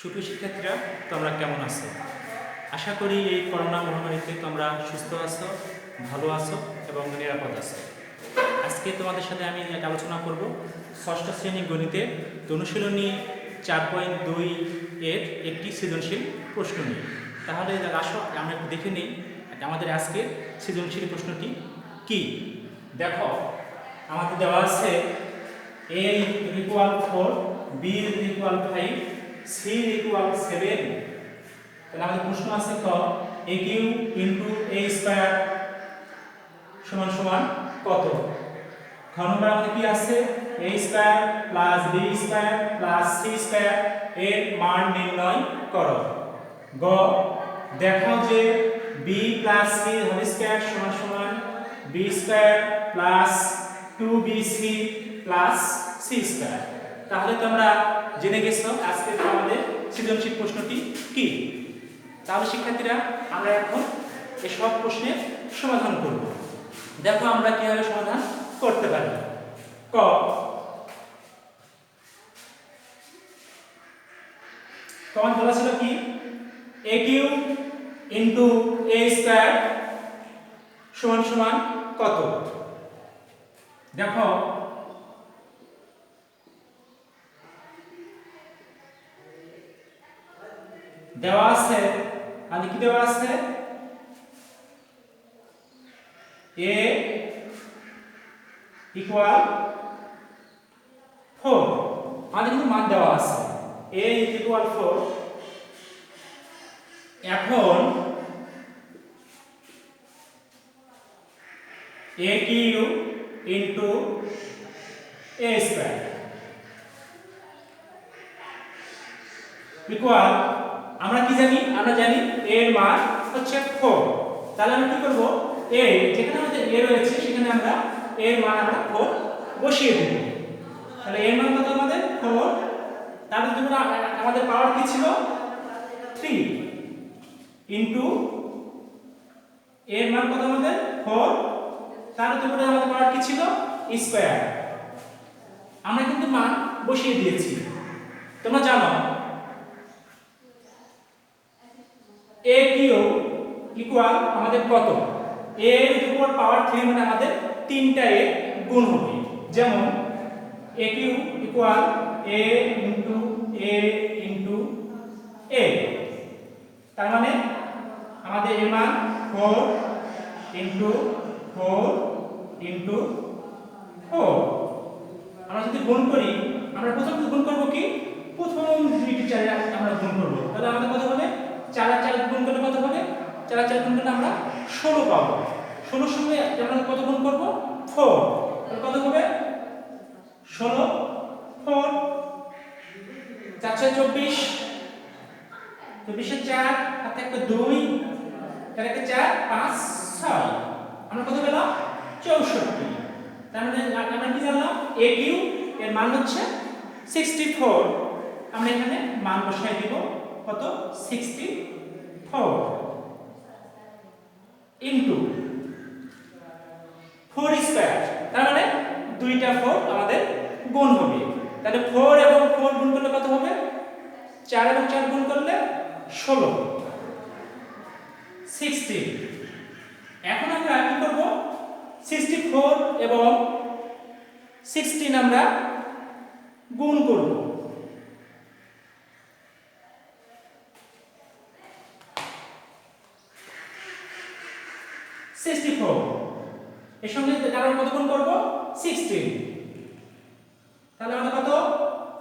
সুপ্রিয় শিক্ষার্থীরা, তোমরা কেমন আছো? আশা করি এই করোনা মহামারীতে তোমরা সুস্থ আছো, ভালো আছো এবং নিরাপদ আছো। আজকে তোমাদের সাথে আমি এক আলোচনা করব। ষষ্ঠ শ্রেণি গণিতে অনুশীলনী চার পয়েন্ট দুই এর একটি সৃজনশীল প্রশ্ন নিয়ে। তাহলে আসো, আমরা একটু দেখে নিই আমাদের আজকের সৃজনশীল প্রশ্নটি কি? দেখো, আমাদের দেওয়া আছে a equal four B equal five C equal seven. তাহলে আমাদের প্রশ্ন আছে ক, A cube into A square সমান সমান কত? খ নম্বর আমাদের কি আছে? A square plus B square plus C square এর মান নির্ণয় করো। গ দেখাও যে B plus C whole square সমান সমান B square plus two B C plus C square. তাহলে তোমরা জেনে গেছো আজকে আমাদের সৃজনশীল প্রশ্নটি কি? তাহলে শিক্ষার্থীরা, আমরা এখন এসব প্রশ্নের সমাধান করব। দেখো আমরা কীভাবে সমাধান করতে পারি। ক। কমান বলা ছিল কি? A cube into A square সমান সমান কত? দেখো দেওয়া আছে? মানে কি দেওয়া আছে? এ ইকুয়াল ফোর আমাদের কিন্তু মান দেওয়া আছে। এ ইকুয়াল ফোর এখন A cube into A square equal আমরা কি জানি? আমরা জানি a এর মান হচ্ছে 4 তাহলে আমরা কি করব? A, যেখানে আমাদের a রয়েছে, সেখানে আমরা a এর মান আমরা 4 বসিয়ে দেব। তাহলে a এর মান কত আমাদের? 4 তাহলে তুমি আমাদের পাওয়ার কি ছিল? 3 ইনটু a এর মান কত আমাদের? 4 তার উপরে আমাদের পাওয়ার কি ছিল? স্কয়ার আমরা কিন্তু মান বসিয়ে দিয়েছি। তোমরা জানো এ কিউ ইকুয়াল আমাদের কত? এ এর উপর পাওয়ার 3 মানে আমাদের তিনটা এ গুণ হবে। যেমন A cube equal A into A into A তার মানে আমাদের এর মান 4 ইনটু 4 ইনটু 4 আমরা যদি গুণ করি, আমরা প্রথম গুণ করব কি? প্রথম দুইটি চারে আমরা গুণ করব। তাহলে আমাদের কত হবে? চার আর চার গুণ করলে কত হবে? চার আর চার গুণ করলে আমরা ষোলো পাবো। ষোলোর সঙ্গে আমরা কত গুণ করব? ফোর। কত হবে? ষোলো। ফোর। চার ছয় চব্বিশ। চব্বিশের চার হাতে একটা দুই, তার একটা চার, পাঁচ, ছয়। আমরা কত পেলাম? চৌষট্টি। তার মানে আমরা কি জানলাম? এ কিউ, এর মান হচ্ছে সিক্সটি ফোর আমরা এখানে মান বসাই দিব। কত? Sixty four into four square তার মানে দুইটা ফোর আমাদের গুণ হবে। তাহলে ফোর এবং ফোর গুণ করলে কত হবে? চার এবং চার গুণ করলে ষোলো। সিক্সটি এখন আমরা কি করব? সিক্সটি ফোর এবং সিক্সটিন আমরা গুণ করব সিক্সটি ফোর এর সঙ্গে আমরা কত গুণ করব? সিক্সটিন তাহলে আমাদের কত?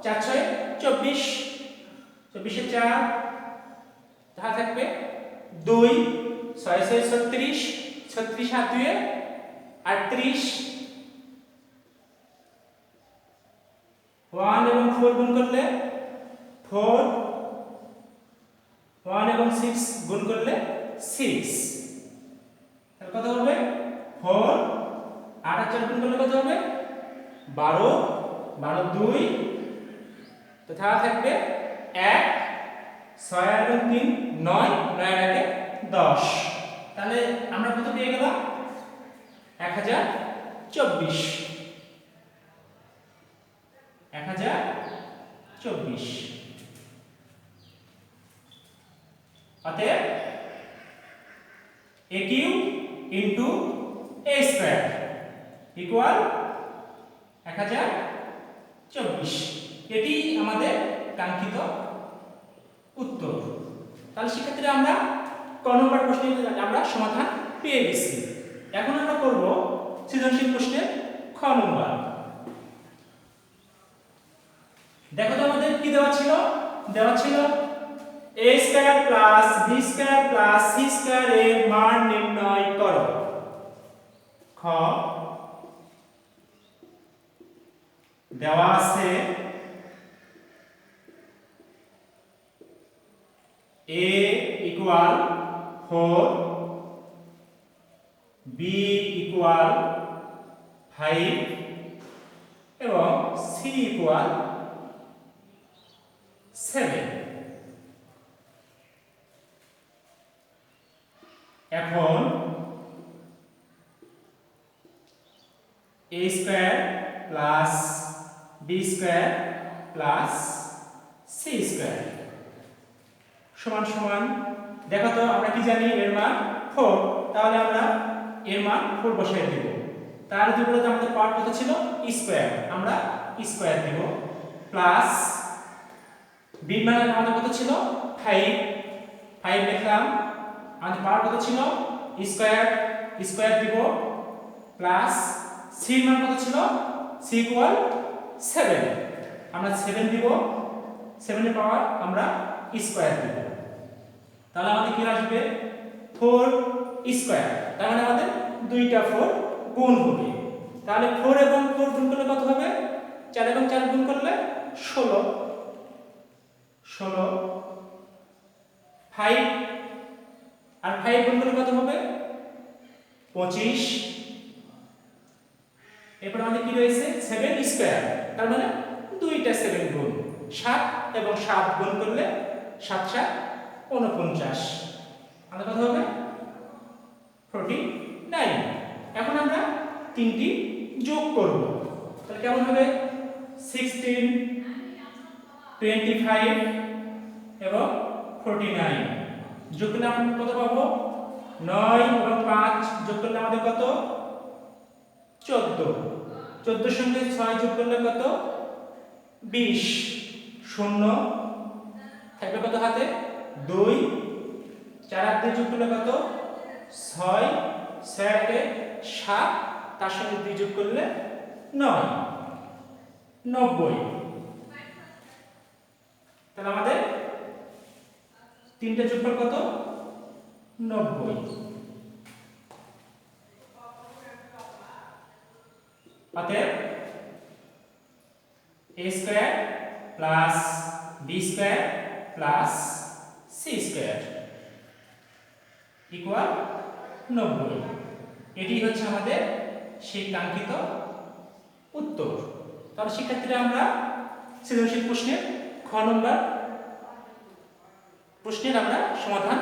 চার ছয়, চব্বিশ। চব্বিশের চার যাহা থাকবে দুই, ছয় ছয়, ছত্রিশ ছত্রিশ হাত দুয়ে আটত্রিশ। ওয়ান এবং ফোর গুণ করলে ফোর। ওয়ান এবং সিক্স গুণ করলে সিক্স। তাহলে কত হবে ফোর। আট আর চার গুণ করলে কত হবে? বারো। বারো দুই। তথা থাকবে এক, ছয় আর এবং তিন, নয়। নয় আর একে দশ। তাহলে আমরা কত পেয়ে গেলাম? এক হাজার চব্বিশ। এক হাজার চব্বিশ। অতএব A cube into A square. Equal এক হাজার চব্বিশ। এটি আমাদের কাঙ্ক্ষিত উত্তর। তাহলে সেক্ষেত্রে আমরা ক নম্বর প্রশ্নের আমরা সমাধান পেয়ে গেছি। এখন আমরা করব সৃজনশীল প্রশ্নের খ নম্বর। দেখো তো আমাদের কি দেওয়া ছিল? দেওয়া ছিল a square plus b square plus c square এর মান নির্ণয় করো। খ দেওয়া আছে a ইকুয়াল 4 b ইকুয়াল 5 এবং c ইকুয়াল 7 এখন a square plus b square plus c square সমান সমান। দেখো তো, আমরা কি জানি? এর মান 4 তাহলে আমরা এর মান 4 বসাই দেব। তার বিপরীতে আমাদের পাওয়ার কত ছিল? স্কয়ার আমরা স্কয়ার দেব। প্লাস b মান আমাদের কত ছিল? 5 5 লিখলাম। আমাদের পাওয়ার কত ছিল? স্কয়ার স্কয়ার দিব। প্লাস সি মান কত ছিল? সি ইকুয়াল 7 আমরা 7 দিব 7 এর পাওয়ার আমরা স্কয়ার দিব। তাহলে আমাদের কি আসবে? 4 স্কয়ার তার মানে আমাদের দুইটা 4 গুণ হবে। তাহলে 4 এবং 4 গুণ করলে কত হবে? 4 এবং 4 গুণ করলে 16 16 5 আর 5 গুণ করলে কত হবে? 25 এরপর আমাদের কি রয়েছে? 7 স্কয়ার তার মানে দুইটা 7 গুণ 7 এবং 7 গুণ করলে 7 7 49 আমাদের কত হবে? 49 এখন আমরা তিনটি যোগ করব। তাহলে কেমন হবে? 16 25 এবং 49 যোগ করলে আমরা কত পাবো? 9 এবং 5 যোগ করলে আমাদের কত? 14 14 সঙ্গে 6 যোগ করলে কত? 20 শূন্য। থাকবে কত হাতে? 2 চার হাত দিয়ে যোগ করলে কত? 6 6 হাতে 7 তার সঙ্গে 2 যোগ করলে 9 90 তাহলে আমাদের তিনটে যোগফল কত? নব্বই। অতএব A square plus B square plus C square equal নব্বই। এটি হচ্ছে আমাদের সেই কাঙ্ক্ষিত উত্তর। তাহলে শিক্ষার্থীরা, আমরা সৃজনশীল প্রশ্নের খ নম্বর প্রশ্নের আমরা সমাধান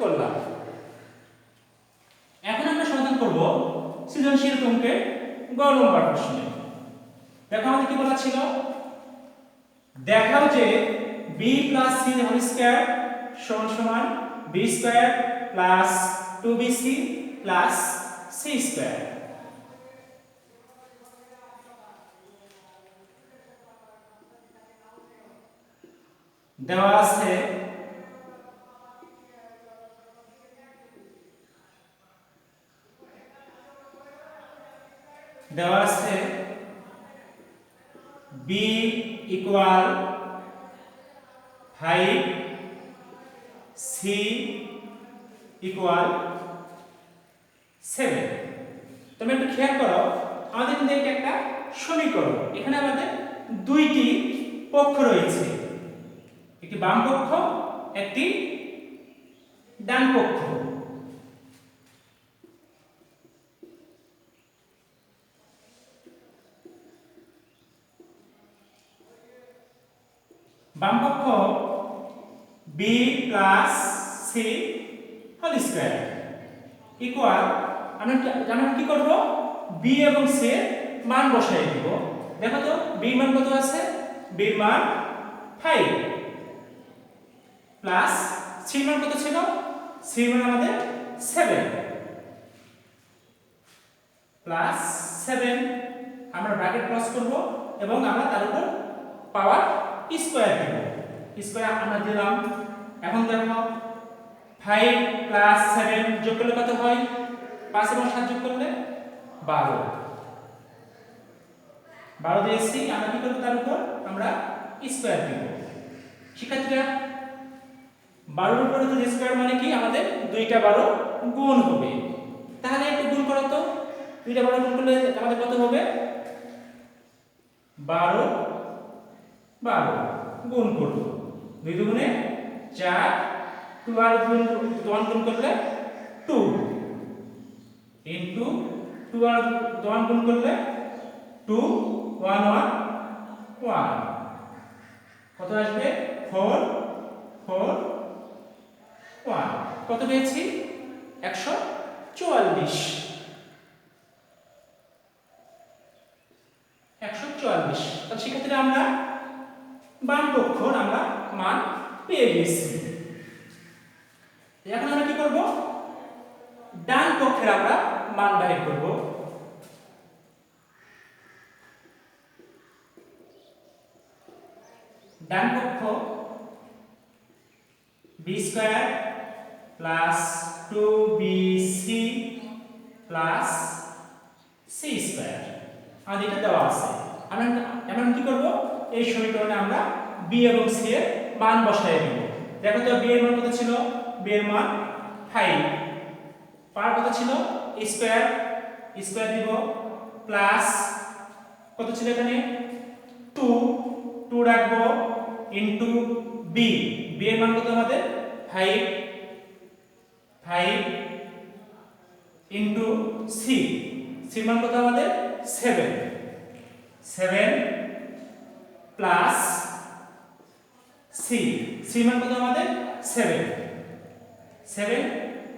করলাম। এখন আমরা সমাধান করব সৃজনশীল অঙ্কের গ নম্বর প্রশ্নে। দেখো আমাদের কি বলা ছিল? দেখাও যে b plus c whole square সমান সমান b square plus 2bc plus c square দেওয়া আছে দেওয়া আছে b ইকুয়াল 5 c ইকুয়াল 7 তুমি একটু খেয়াল করো, আমাদের কিন্তু এটা একটা সমীকরণ। এখানে আমাদের দুইটি পক্ষ রয়েছে। একটি বাম পক্ষ একটি ডান পক্ষ বাম পক্ষ, b plus c whole square equal আমরা আমরা কি করব? B এবং এর মান বসাই দিব। দেখো তো এর মান কত আছে? এর মান 5 প্লাস সি মান কত ছিল? সি মান আমাদের সেভেন প্লাস সেভেন আমরা ব্র্যাকেট ক্রস করব এবং আমরা তার উপর পাওয়ার স্কোয়ার দেব। স্কোয়ার আমরা দিলাম। এখন দেখো ফাইভ প্লাস সেভেন যোগ করলে কত হয়? পাঁচ এবং সাত যোগ করলে বারো। বারো দিয়েছি আমরা কি করব তার উপর? আমরা স্কোয়ার দিব। শিক্ষার্থীরা, বারোর উপরে যদি স্কোয়ার মানে কি? আমাদের দুইটা বারো গুণ হবে। তাহলে একটু গুণ করো তো। দুইটা বারো গুণ করলে আমাদের কত হবে? বারো বারো। গুণ করব। দুই দুগুণে চার। টু আর গুণ ওয়ান গুণ করলে টু। ইন্টু টু আর ওয়ান গুণ করলে টু, ওয়ান ওয়ান ওয়ান। কত আসবে? Four four, one. কত পেয়েছি? একশো চুয়াল্লিশ। একশো চুয়াল্লিশ। তাহলে সেক্ষেত্রে আমরা বাম পক্ষর আমরা মান পেয়ে গেছি। এখন আমরা কি করব? ডান পক্ষের আমরা মান বাহির করব। ডান পক্ষ B square plus two B C plus C square আমাদের এটা দেওয়া আছে। আমরা আমরা কি করব? এই সমীকরণে আমরা বি এবং সি এর মান বসাই দেব। দেখো তো বি এর মান কত ছিল? বি এর মান 5 পার কত ছিল? স্কয়ার স্কয়ার দিব প্লাস কত ছিল এখানে? 2 2 রাখব ইনটু বি বি এর মান কত আমাদের? 5 5 ইনটু সি সি মান কত আমাদের? 7 7 প্লাস সি সি মান কত আমাদের? 7 7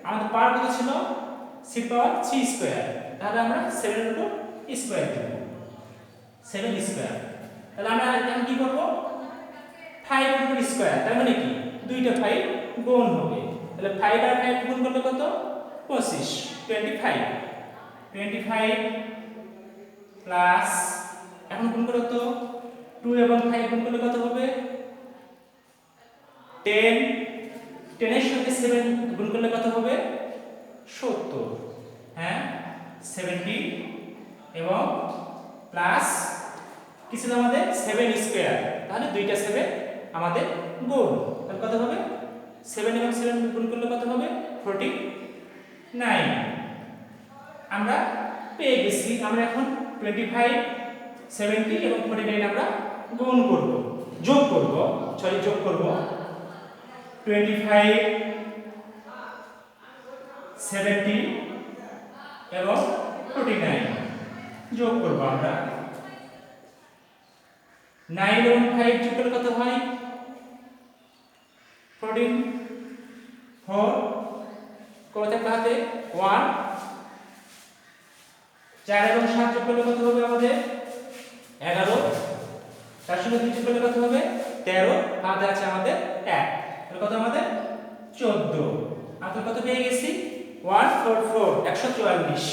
আমাদের পাওয়ার কত ছিল? সি পাওয়ার সি স্কয়ার তাহলে আমরা 7 এর উপর স্কয়ার দেব। 7 স্কয়ার তাহলে আমরা এখন কি করব? 5 এর উপর স্কয়ার তার মানে কি? দুইটা 5 গুণ হবে। তাহলে 5 আর 5 গুণ করলে কত? 25 25 25 প্লাস এখন গুণ করো তো? 2 এবং 5 গুণ করলে কত হবে? 10 10 এর সাথে 7 গুণ করলে কত হবে? 70 হ্যাঁ? 70 এবং প্লাস কি ছিল আমাদের? 7 স্কয়ার তাহলে দুইটা 7 আমাদের গুণ। তাহলে কত হবে? 7 এবং 7 গুণ করলে কত হবে? 49 আমরা পেয়ে গেছি। আমরা এখন 25 70 এবং 49 আমরা গুণ করব। যোগ করব। সরি যোগ করব। 25 70 এবং 49 যোগ করব আমরা। 9 এবং 5 যোগ করলে কত হয়? 14 4 কত থাকতে 1 চার এবং সাত যোগ করলে কত হবে আমাদের? এগারো। তার সঙ্গে দুই যোগ করলে কত হবে? তেরো। হাতে আছে আমাদের কত আমাদের? চোদ্দ। আমরা কত পেয়ে গেছি? ওয়ান ফোর ফোর, একশো চুয়াল্লিশ।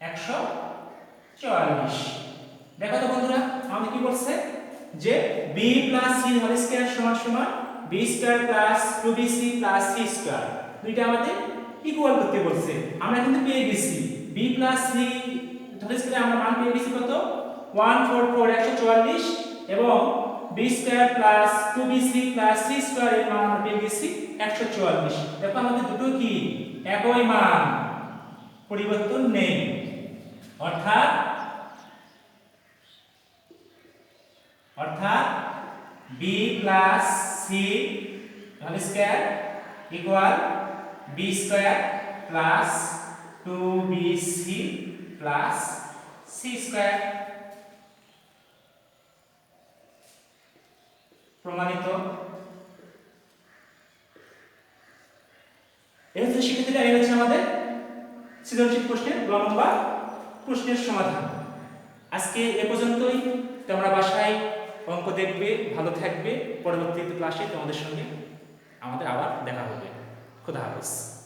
একশো চুয়াল্লিশ। দেখো তো বন্ধুরা, আমাদের কি বলছে যে B plus C whole square সমান সমান B square plus two B C plus C square দুইটা আমাদের ইকুয়াল করতে বলছে। আমরা কিন্তু পেয়ে গেছি। B plus C whole square আমরা মান পেয়ে গেছি কত? ওয়ান ফোর ফোর একশো চুয়াল্লিশ এবং B square plus two B C plus C square এর মান আমরা পেয়ে গেছি একশো চুয়াল্লিশ। দেখো আমাদের দুটো কি? একই মান। পরিবর্তন নেই। অর্থাৎ অর্থাৎ B plus C whole square equal B square plus two B C plus C square. প্রমাণিত। এই হচ্ছে শিক্ষার্থীরা এই হচ্ছে আমাদের সৃজনশীল প্রশ্নের গ নম্বর প্রশ্নের সমাধান। আজকে এ পর্যন্তই। তোমরা বাসায় অঙ্ক দেখবে, ভালো থাকবে। পরবর্তী ক্লাসে তোমাদের সঙ্গে আমাদের আবার দেখা হবে। খুদা হাফিজ।